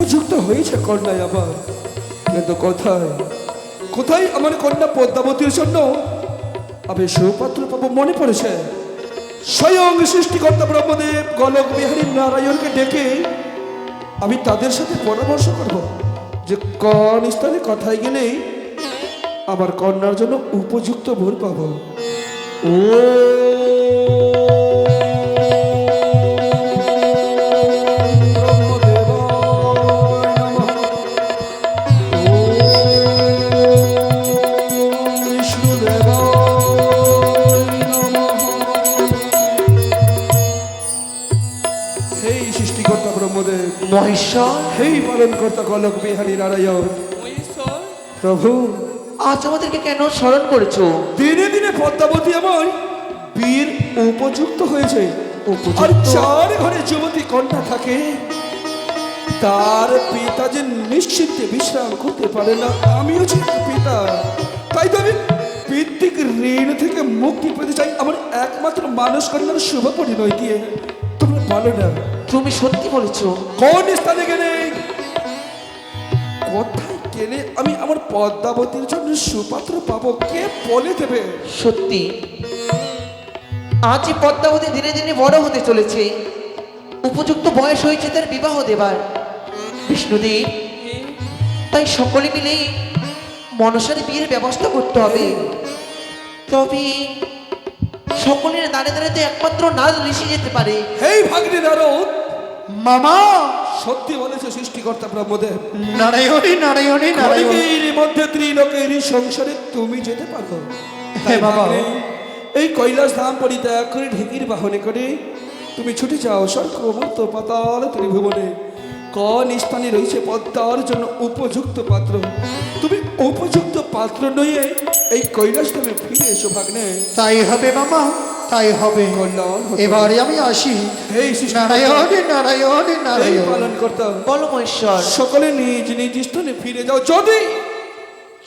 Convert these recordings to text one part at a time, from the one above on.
যুক্ত হয়েছে কন্যায় আবার কিন্তু কোথায়? কোথায় আমার কন্যা পদ্মাবতীর জন্য? আমি সুপাত্র পাবো মনে পড়েছে। স্বয়ং সৃষ্টিকর্তা ব্রহ্মদেব, গলক বিহারী নারায়ণকে ডেকে আমি তাদের সাথে পরামর্শ করব যে কোন স্থানে কথায় গেলে আমার কন্যার জন্য উপযুক্ত ভোর পাবো। ও সৃষ্টিকর্তা মহেশ্বর? হেই পালন কর্তা কলক বিহারী নারায়ণ। প্রভু আজ আমাদেরকে কেন স্মরণ করেছ? দিনে দিনে পদ্মাবতী আমার বীর উপযুক্ত হয়েছে। আর চার ঘরে যুবতী কন্যা থাকে। তার পিতা যে নিশ্চিন্তে বিশ্রাম করতে পারে না আমিও যে পিতা। তাই তো আমি পিতৃক ঋণ থেকে মুক্তি পেতে চাই। আমার একমাত্র মানুষ কন্যার শুভ পরিণয় দিয়ে। তোমরা বলো না। তুমি সত্যি বলেছ? কোন স্থানে গেলে? কোথায় গেলে আমি আমার পদ্মাবতীর জন্য সুপাত্র পাবো? কে বলে দেবে? সত্যি। আজই পদ্মাবতী ধীরে ধীরে বড় হতে চলেছে। উপযুক্ত বয়স হয়েছে তার বিবাহ দেবার। বিষ্ণুদেব তাই সকলে মিলে মনসার বিয়ের ব্যবস্থা করতে হবে। তবে সকলের দাঁড়ে দাঁড়ে তো একমাত্র নারদ ঋষি যেতে পারে। হেই ভাগ্নে নারদ! মামা! সত্যি বলেছে সৃষ্টিকর্তা ব্রহ্মদেব। নারায়ণী নারায়ণী নারায়ণ। ক্ষণিকের মধ্যে ত্রিলোকের সংসারে তুমি যেতে পারো। হে বাবা। এই কৈলাস ধাম পরিত্যাগ করে ঢেকির বাহনে করে তুমি ছুটে যাও স্বর্গ মর্ত পাতাল ত্রিভুবনে। কোন স্থানে রয়েছে পদ্মার জন্য উপযুক্ত পাত্র। তুমি উপযুক্ত পাত্র নইয়ে এই কৈলাস ধামে ফিরে এসো ভাগ্নে। তাই হবে মামা। তাই হবে। এবারে আমি আসি। নারায়ণী নারায়ণী নারায়ণ। পালন করতাম বলো মহেশ্বর। সকলে নিজ নিজ স্থানে ফিরে যাও। যদি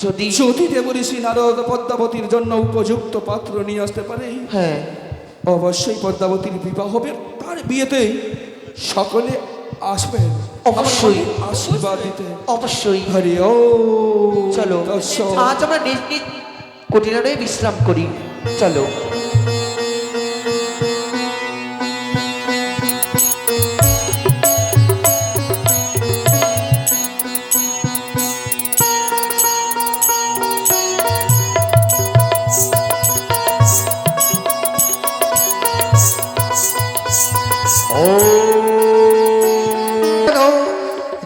যদি যদি দেবঋষি নারদ পদ্মাবতীর জন্য উপযুক্ত পাত্র নিয়ে আসতে পারে হ্যাঁ। অবশ্যই পদ্মাবতীর বিবাহ হবে। তার বিয়েতে সকলে আসবেন। অবশ্যই। আশীর্বাদ দিতে। অবশ্যই। হরি ও চলো। আজ আমরা নিজ নিজ কুটিরালয়ে বিশ্রাম করি। চলো।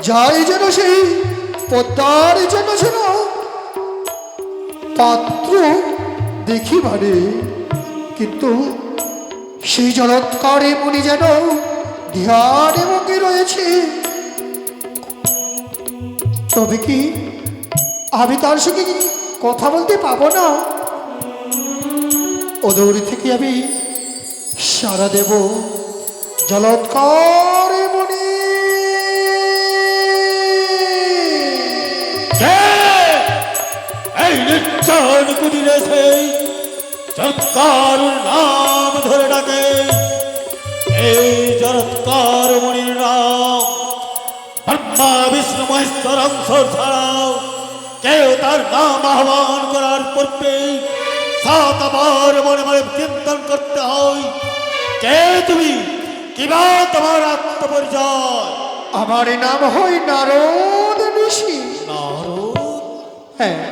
যাই যেন সেই পদ্মার জন্য যেন পাত্র দেখিবারে কিন্তু সেই জলৎকারে মনি যেন ধ্যানে মঙ্গে রয়েছে। তবে কি আমি তার সঙ্গে কথা বলতে পাবো না? ওদৌড়ি থেকে আমি সারা দেব। জলৎকারে মনি। এই নির্জন কুটিরে সেই চমৎকার নাম ধরে ডাকে। এই চমৎকার মণির নাম ব্রহ্মা, বিষ্ণু, মহেশ্বর অংশর ছাড়াও কেউ তার নাম আহ্বান করার পূর্বে সাতবার মনে মনে চিন্তন করতে হয়। কে তুমি? কিবা তোমার আত্মপরিচয়? আমার নাম হয় নারদ ঋষি। নারদ? হ্যাঁ।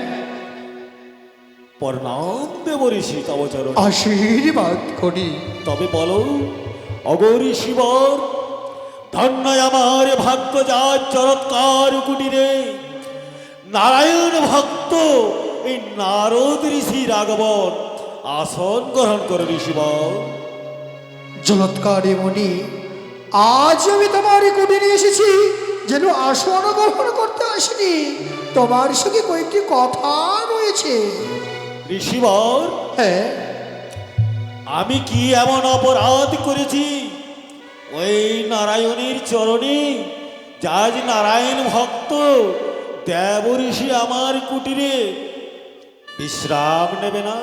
প্রণাম দেব ঋষি তবচরণ আশীর্বাদ করি। তবে বলো অগরী শিবর ধন্য আমার ভাগ্য যা চরৎকার কুটিরে। নারায়ণ ভক্ত এই নারদ ঋষির আগমন আসন গ্রহণ করে ঋষিবর। জলৎকারে মনি আজ আমি তোমার কুটিরে এসেছি যেন আসন গ্রহণ করতে আসিনি। তোমার সঙ্গে কয়েকটি কথা রয়েছে। ঋষিবর হ্যাঁ। আমি কি এমন অপরাধ করেছি? ওই নারায়ণীর চরণে যাজ নারায়ণ ভক্ত দেব ঋষি আমার কুটিরে বিশ্রাম নেবে না?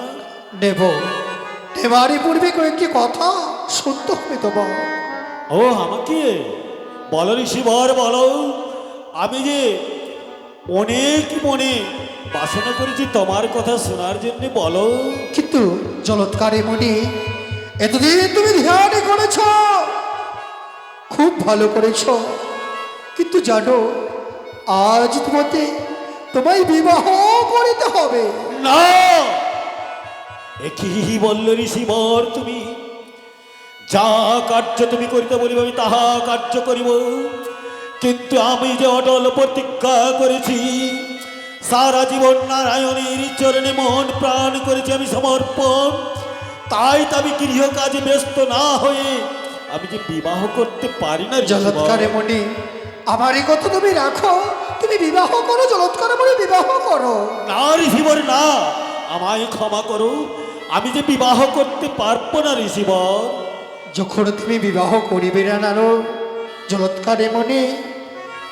নেব। নেবারই পূর্বে কয়েকটি কথা শুনতে হবে তোমার ও আমাকে? বলো ঋষিবর বলো। আমি যে অনেক মনে বাসনা করেছি তোমার কথা শোনার জন্য বলো। কিন্তু জলৎকারে মনে এতদিন তুমি ধ্যান করেছ খুব ভালো করেছ। কিন্তু জানো আজ তোমাকে তোমায় বিবাহ করিতে হবে। না! একই বলল ঋষিবর তুমি? যা কার্য তুমি করিতে বলিবে আমি তাহা কার্য করিব। কিন্তু আমি যে অটল প্রতিজ্ঞা করেছি সারা জীবন নারায়ণের চরণে মন প্রাণ করেছি আমি সমর্পণ। তাই তো আমি গৃহ কাজে ব্যস্ত না হয়ে আমি যে বিবাহ করতে পারি না। জলৎকারে মনি আমার এই কথা তুমি রাখো। তুমি বিবাহ করো জলৎকারে মনি বিবাহ করো। না ঋষিবর না। আমায় ক্ষমা করো। আমি যে বিবাহ করতে পারব না ঋষিবর যখন তুমি বিবাহ করিবে না নানো জলৎকারে মনে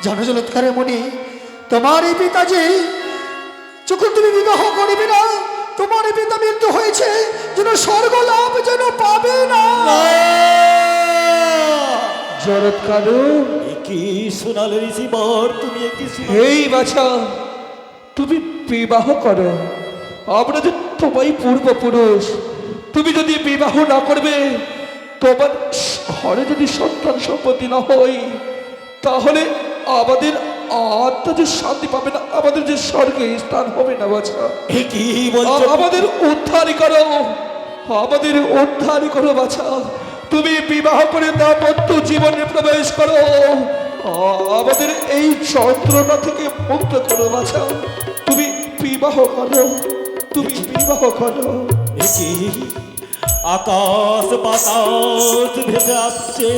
জানো জলৎকারে মনে তোমার এই পিতা যে যখন তুমি বিবাহ করিবে না তোমার এই পিতা মৃত্যু হয়েছে যেন স্বর্গ লাভ যেন পাবে না। জরৎকারু কি শোনালে ঋষিবর তুমি এই বাছা তুমি বিবাহ করো। আমরা যে তোমাই পূর্বপুরুষ তুমি যদি বিবাহ না করবে তোমার ঘরে যদি সন্তান সম্পত্তি না হয় তাহলে আমাদের আত্মা যে শান্তি পাবে না আমাদের যে স্বর্গে স্থান হবে না বাছা। কি আমাদের উদ্ধারই করো আমাদের উদ্ধারই করো বাছা। তুমি বিবাহ করে দাম্পত্য জীবনে প্রবেশ করো। আমাদের এই যন্ত্রণা থেকে মুক্ত করো বাছা। তুমি বিবাহ করো তুমি বিবাহ করো। কি আকাশ বাতাস ভেসে আসছে।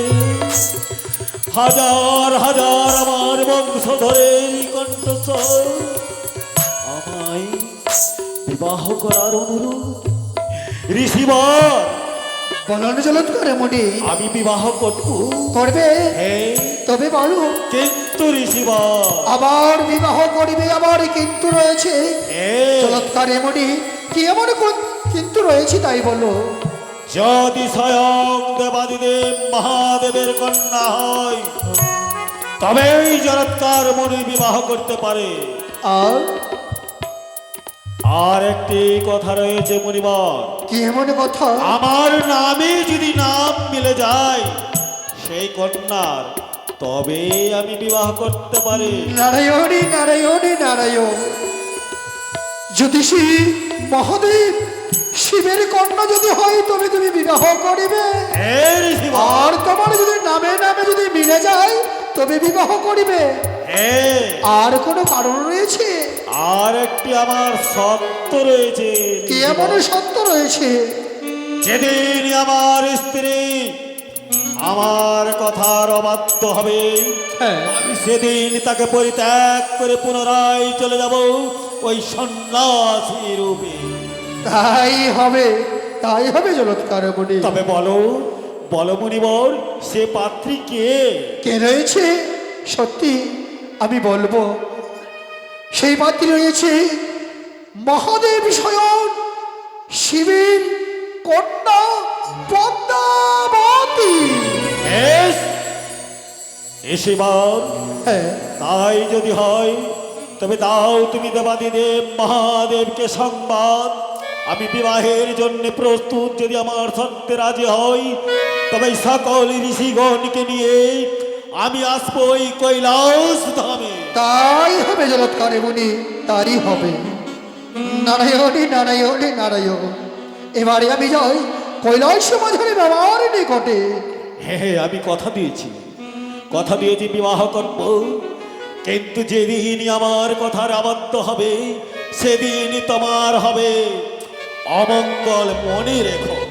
হাজার হাজার আমার বংশধরের কণ্ঠস্বর। আমায় বিবাহ করার অনুরোধ। ঋষিবর বলন মনে। আমি বিবাহ করব। করবে? তবে বলো। কিন্তু ঋষিবর। আবার বিবাহ করিবে আবার কিন্তু রয়েছে। চমৎকার এমনই কি এমন কিন্তু রয়েছে তাই বলো। যদি স্বয়ং দেবাদিদেব মহাদেবের কন্যা হয় তবেই জরৎকার মনি বিবাহ করতে পারে। আর? আর একটি কথা রয়েছে মনিবর। কি এমন কথা? আমার নামে যদি নাম মিলে যায় সেই কন্যার তবে আমি বিবাহ করতে পারি। নারায়ণী নারায়ণী নারায়ণ। জ্যোতিষী মহাদেব শিবের কন্যা যদি হয় তবে তুমি বিবাহ করিবে। আর তোমার যদি নামে নামে যদি মিলে যায় তবে বিবাহ করিবে। আর কোনো কারণ রয়েছে? আর একটি আমার সত্য রয়েছে। কি এমন সত্য রয়েছে? যেদিন আমার স্ত্রী আমার কথার অবাধ্য হবে হ্যাঁ। আমি সেদিন তাকে পরিত্যাগ করে পুনরায় চলে যাব ওই সন্ন্যাসী রূপে। তাই হবে তাই হবে জলৎকার বলি তবে বলো বলো মনিবর সে পাত্রী কে? কে রয়েছে? সত্যি আমি বলব সেই পাত্রী রয়েছে মহাদেব স্বয়ং শিবের কন্যা পদ্মাবতী। এসেবার হ্যাঁ। তাই যদি হয় তবে দাও তুমি দেবাদিদেব মহাদেবকে সংবাদ। আমি বিবাহের জন্য প্রস্তুত যদি আমার সত্যে রাজি হই তবে সকল ঋষিগণকে নিয়ে আমি আসব ওই কৈলাস ধামে। তাই হবে জলৎকারে মুনি তারই হবে। নারায়ণী নারায়ণী নারায়ণ এবারে আমি যাই কৈলাস মাঝারে বাবার নিকটে। হ্যাঁ হ্যাঁ আমি কথা দিয়েছি। কথা দিয়েছি বিবাহ করব। কিন্তু যেদিনই আমার কথার আবদ্ধ হবে সেদিনই তোমার হবে। অমঙ্গল মনে রেখো।